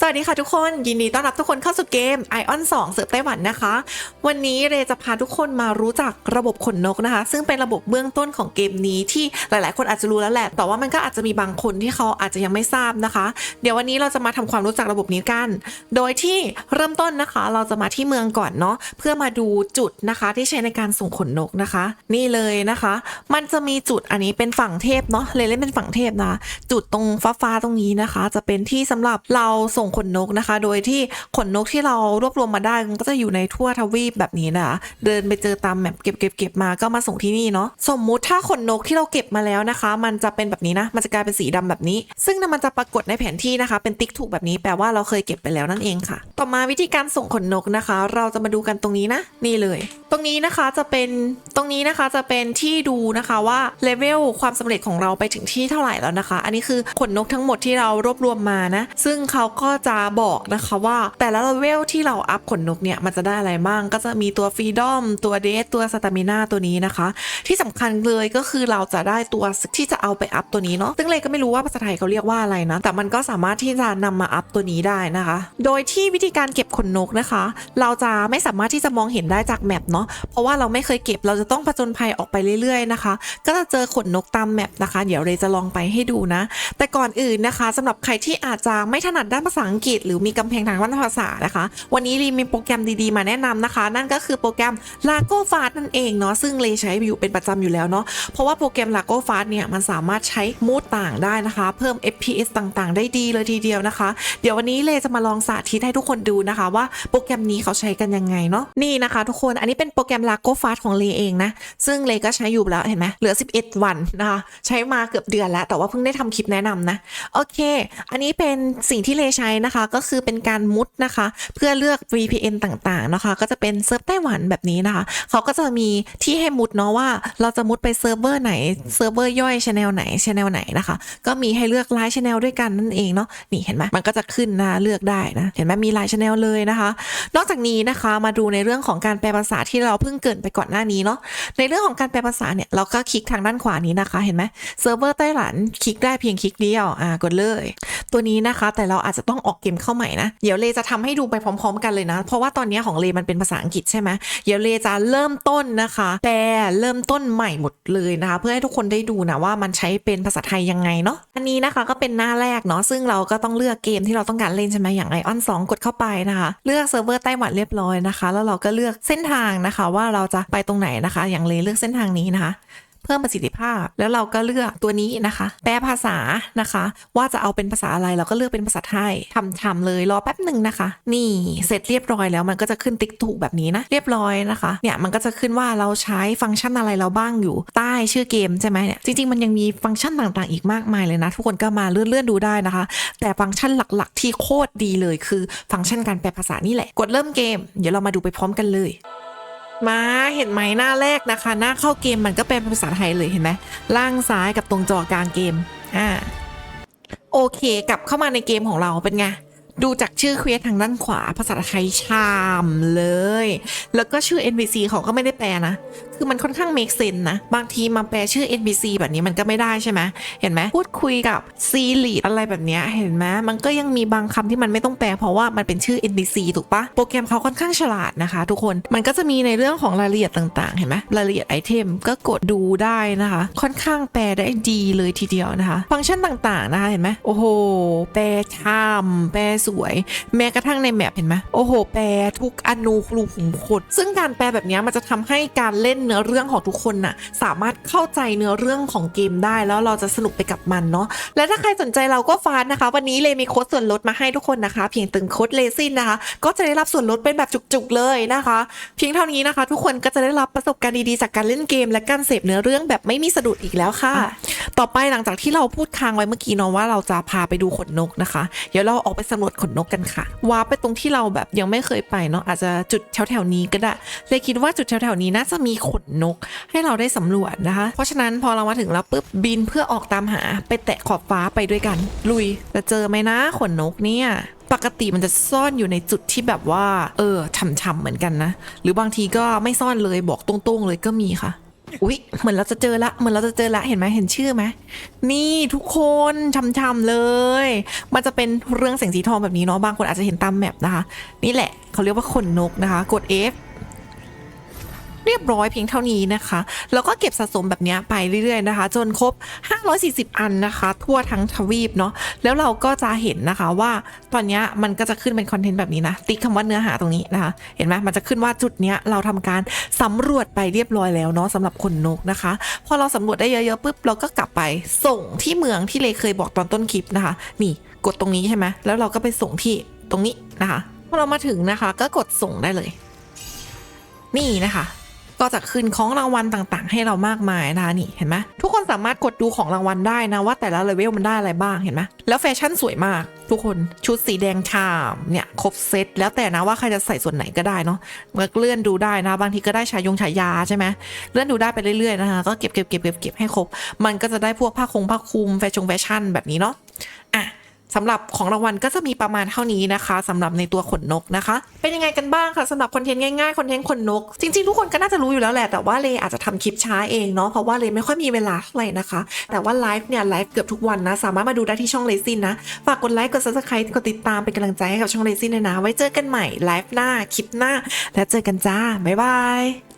สวัสดีค่ะทุกคนยินดีต้อนรับทุกคนเข้าสู่เกม Ion 2 เสิร์ฟไต้หวันนะคะ วันนี้เรจะพาทุกคนมารู้จักระบบขนนกนะคะ ซึ่งเป็นระบบเบื้องต้นของเกมนี้ที่หลาย ๆ คนอาจจะรู้แล้วแหละ แต่ว่ามันก็อาจจะมีบางคนที่เขาอาจจะยังไม่ทราบนะคะ เดี๋ยววันนี้เราจะมาทำความรู้จักระบบนี้กัน โดยที่เริ่มต้นนะคะ เราจะมาที่เมืองก่อนเนาะเพื่อมาดูจุดนะคะที่ใช้ในการส่งขนนกนะคะ นี่เลยนะคะ มันจะมีจุดอันนี้เป็นฝั่งเทพเนาะเลยเล่นเป็นฝั่งเทพนะ จุดตรงฟ้าๆตรงนี้นะคะ จะเป็นที่สำหรับเราส่งขนนกนะคะ โดยที่ขนนกที่เรารวบรวมมาได้มันก็จะอยู่ในทั่วทวีปแบบนี้นะคะเดินไปเจอตามแมปเก็บเก็บเก็บมาก็มาส่งที่นี่เนาะสมมุติถ้าขนนกที่เราเก็บมาแล้วนะคะ มันจะเป็นแบบนี้นะ มันจะกลายเป็นสีดำแบบนี้ ซึ่งมันจะปรากฏในแผนที่นะคะ เป็นติ๊กถูกแบบนี้แปลว่าเราเคยเก็บไปแล้วนั่นเองค่ะ ต่อมาวิธีการส่งขนนกนะคะ เราจะมาดูกันตรงนี้นะ นี่เลยตรงนี้นะคะจะเป็นตรงนี้นะคะจะเป็นที่ดูนะคะว่าเลเวลความสำเร็จของเราไปถึงที่เท่าไหร่แล้วนะคะ อันนี้คือขนนกทั้งหมดที่เรารวบรวมมานะ ซึ่งเขาก็จะบอกนะคะว่า แต่ละเลเวลที่เราอัพขนนกเนี่ยมันจะได้อะไรบ้างก็จะมีตัวฟรีดอมตัวเดทตัวสตามิน่าตัวนี้นะคะ ที่สำคัญเลยก็คือเราจะได้ตัวที่จะเอาไปอัพตัวนี้เนาะซึ่งเลยก็ไม่รู้ว่าภาษาไทยเขาเรียกว่าอะไรนะ แต่มันก็สามารถที่จะนำมาอัพตัวนี้ได้นะคะ โดยที่วิธีการเก็บขนนกนะคะ เราจะไม่สามารถที่จะมองเห็นได้จากแมปเนาะเพราะว่าเราไม่เคยเก็บเราจะต้องผจญภัยออกไปเรื่อยๆนะคะ ก็จะเจอขนนกตามแมปนะคะ เดี๋ยวเรจะลองไปให้ดูนะ แต่ก่อนอื่นนะคะสำหรับใครที่อาจจะไม่ถนัดด้านภาษาอังกฤษ หรือมีกำแพงทางด้านภาษานะคะ วันนี้รีมีโปรแกรมดีๆมาแนะนำนะคะ นั่นก็คือโปรแกรม Lago Fast นั่นเองเนาะซึ่งเรใช้อยู่เป็นประจำอยู่แล้วเนาะเพราะว่าโปรแกรม Lago Fast เนี่ยมันสามารถใช้มูดต่างได้นะคะ เพิ่ม FPS ต่างๆ ได้ดีเลยทีเดียวนะคะ เดี๋ยววันนี้เรจะมาลองสาธิตให้ทุกคนดูนะคะ ว่าโปรแกรมนี้เขาใช้กันยังไงเนาะนี่นะคะ ทุกคนอันนี้เป็นโปรแกรม Lago Fast ของเรย์เองนะ ซึ่งเรย์ก็ใช้อยู่แล้วเห็นไหมเหลือ 11 วันนะคะ ใช้มาเกือบเดือนแล้ว แต่ว่าเพิ่งได้ทำคลิปแนะนำนะ โอเค อันนี้เป็นสิ่งที่เลใช้นะคะ ก็คือเป็นการมุดนะคะ เพื่อเลือก VPN ต่างๆนะคะ ก็จะเป็นเซิร์ฟไต้หวันแบบนี้นะคะ เขาก็จะมีที่ให้มุดเนาะว่า เราจะมุดไปเซิร์ฟเวอร์ไหน เซิร์ฟเวอร์ย่อยชแนลไหนชแนลไหนนะคะ ก็มีให้เลือกไลน์ชแนลด้วยกันนั่นเองเนาะ นี่เห็นไหมมันก็จะขึ้นนะเลือกได้นะ เห็นไหมมีไลน์ชแนลเลยนะคะ นอกจากนี้นะคะ มาดูในเรื่องของการแปลภาษาที่เราเพิ่งเกินไปก่อนหน้านี้เนาะในเรื่องของการแปลภาษาเนี่ยเราก็คลิกทางด้านขวานี้นะคะ เห็นไหมเซิร์ฟเวอร์ไต้หวันคลิกได้เพียงคลิกเดียวอ่ากดเลย ตัวนี้นะคะ แต่เราอาจจะต้องออกเกมเข้าใหม่นะเดี๋ยวเลจะทำให้ดูไปพร้อม ๆ กันเลยนะ เพราะว่าตอนนี้ของเลมันเป็นภาษาอังกฤษใช่ไหมเดี๋ยวเลจะเริ่มต้นนะคะแปลเริ่มต้นใหม่หมดเลยนะคะ เพื่อให้ทุกคนได้ดูนะว่ามันใช้เป็นภาษาไทยยังไงเนาะอันนี้นะคะก็เป็นหน้าแรกเนาะซึ่งเราก็ต้องเลือกเกมที่เราต้องการเล่นใช่ไหมอย่างไอออน2กดเข้าไปนะคะ เลือกเซิร์ฟเวอร์ไต้หวันเรียบร้อยนะคะ แล้วเราก็เลือกเส้นทางนะคะ ว่าเราจะไปตรงไหนนะคะ อย่างเลเลือกเส้นทางนี้นะคะ เพิ่มประสิทธิภาพแล้วเราก็เลือกตัวนี้นะคะ แปลภาษานะคะ ว่าจะเอาเป็นภาษาอะไรเราก็เลือกเป็นภาษาไทยทำๆเลยรอแป๊บหนึ่งนะคะ นี่เสร็จเรียบร้อยแล้วมันก็จะขึ้นติ๊กถูกแบบนี้นะ เรียบร้อยนะคะเนี่ยมันก็จะขึ้นว่าเราใช้ฟังก์ชันอะไรเราบ้างอยู่ใต้ชื่อเกมใช่ไหมเนี่ยจริงๆมันยังมีฟังก์ชันต่างๆ อีกมากมายเลยนะ ทุกคนก็มาเลื่อนๆดูได้นะคะ แต่ฟังก์ชันหลักๆ ที่โคตรดีเลยคือ ฟังก์ชันการแปลภาษานี่แหละ กดเริ่มเกม เดี๋ยวเรามาดูไปพร้อมกันเลย มาเห็นไหมหน้าแรกนะคะ หน้าเข้าเกมมันก็เป็นภาษาไทยเลยเห็นไหมล่างซ้ายกับตรงจอกลางเกมอ่าโอเค กลับเข้ามาในเกมของเราเป็นไงดูจากชื่อเควสทางด้านขวาภาษาไทยชามเลย แล้วก็ชื่อ NPC เขาก็ไม่ได้แปลนะ คือมันค่อนข้าง make sense นะ บางทีมาแปลชื่อ NPC แบบนี้มันก็ไม่ได้ใช่ไหมเห็นไหมพูดคุยกับซีลีดอะไรแบบนี้เห็นไหมมันก็ยังมีบางคำที่มันไม่ต้องแปลเพราะว่ามันเป็นชื่อ NPC ถูกปะโปรแกรมเขาค่อนข้างฉลาดนะคะ ทุกคนมันก็จะมีในเรื่องของรายละเอียดต่างๆ เห็นไหมรายละเอียดไอเทมก็กดดูได้นะคะ ค่อนข้างแปลได้ดีเลยทีเดียวนะคะ ฟังก์ชันต่างๆนะคะเห็นไหมโอ้โหแปลชามแปลสวย แม้กระทั่งในแมปเห็นไหมโอ้โห แปลทุกอนูรูขุมขนซึ่งการแปลแบบนี้มันจะทำให้การเล่นเนื้อเรื่องของทุกคนน่ะสามารถเข้าใจเนื้อเรื่องของเกมได้ แล้วเราจะสนุกไปกับมันเนาะและถ้าใครสนใจเราก็ฟานนะคะ วันนี้เลยมีโค้ดส่วนลดมาให้ทุกคนนะคะ เพียงตึงโค้ดเลซินนะคะ ก็จะได้รับส่วนลดเป็นแบบจุกๆเลยนะคะ เพียงเท่านี้นะคะ ทุกคนก็จะได้รับประสบการณ์ดีๆจากการเล่นเกม และการเสพเนื้อเรื่องแบบไม่มีสะดุดอีกแล้วค่ะ ต่อไปหลังจากที่เราพูดค้างไว้เมื่อกี้เนาะว่าเราจะพาไปดูขนนกนะคะ เดี๋ยวเราออกไปสำรวจขนนกกันค่ะว้าไปตรงที่เราแบบยังไม่เคยไปเนาะอาจจะจุดแถวๆนี้ก็ได้เลยคิดว่าจุดแถวๆนี้น่าจะมีขนนกให้เราได้สำรวจนะคะ เพราะฉะนั้นพอเรามาถึงแล้วปุ๊บบินเพื่อออกตามหาไปแตะขอบฟ้าไปด้วยกัน ลุยจะเจอไหมนะขนนกเนี่ยปกติมันจะซ่อนอยู่ในจุดที่แบบว่า เออช่ำๆเหมือนกันนะ หรือบางทีก็ไม่ซ่อนเลยบอกตรงๆเลยก็มีค่ะ อุ๊ยเหมือนเราจะเจอละเหมือนเราจะเจอละเห็นไหมเห็นชื่อไหมนี่ทุกคนช้ำๆเลย มันจะเป็นเรื่องแสงสีทองแบบนี้เนาะบางคนอาจจะเห็นตามแมปนะคะ นี่แหละเขาเรียกว่าขนนกนะคะ กด F เรียบร้อยเพียงเท่านี้นะคะ แล้วก็เก็บสะสมแบบนี้ไปเรื่อยๆนะคะ จนครบ 540 อันนะคะ ทั่วทั้งทวีปเนาะแล้วเราก็จะเห็นนะคะว่าตอนนี้มันก็จะขึ้นเป็นคอนเทนต์แบบนี้นะ ติ๊กคำว่าเนื้อหาตรงนี้นะคะ เห็นไหมมันจะขึ้นว่าจุดนี้เราทำการสำรวจไปเรียบร้อยแล้วเนาะสำหรับขนนกนะคะ พอเราสำรวจได้เยอะๆปุ๊บเราก็กลับไปส่งที่เมืองที่เลเคยบอกตอนต้นคลิปนะคะ นี่กดตรงนี้ใช่ไหมแล้วเราก็ไปส่งที่ตรงนี้นะคะพอเรามาถึงนะคะก็กดส่งได้เลย นี่นะคะ ก็จะขึ้นของรางวัลต่างๆ ให้เรามากมายนะคะนี่เห็นไหมทุกคนสามารถกดดูของรางวัลได้นะว่าแต่ละเลเวลมันได้อะไรบ้างเห็นไหมแล้วแฟชั่นสวยมากทุกคนชุดสีแดงชามเนี่ยครบเซตแล้วแต่นะว่าใครจะใส่ส่วนไหนก็ได้เนาะเมื่อเลื่อนดูได้นะ บางทีก็ได้ชายงฉายาใช่ไหมเลื่อนดูได้ไปเรื่อยๆนะคะก็เก็บเก็บเก็บเก็บเก็บให้ครบ มันก็จะได้พวกผ้าคงผ้าคลุมแฟชั่นแฟชั่นแบบนี้เนาะอะ สำหรับของรางวัลก็จะมีประมาณเท่านี้นะคะสำหรับในตัวขนนกนะคะ เป็นยังไงกันบ้างคะสำหรับคอนเทนต์ง่ายๆคอนเทนต์ขนนก จริงๆ ทุกคนก็น่าจะรู้อยู่แล้วแหละแต่ว่าเลอาจจะทำคลิปช้าเองเนาะเพราะว่าเลไม่ค่อยมีเวลาเท่าไหร่นะคะ แต่ว่าไลฟ์เนี่ยไลฟ์เกือบทุกวันนะ สามารถมาดูได้ที่ช่องเลซินนะ ฝากกดไลค์กด subscribe กดติดตามเป็นกำลังใจให้กับช่องเลซินเลยนะ ไว้เจอกันใหม่ไลฟ์หน้าคลิปหน้า แล้วเจอกันจ้าบ๊ายบาย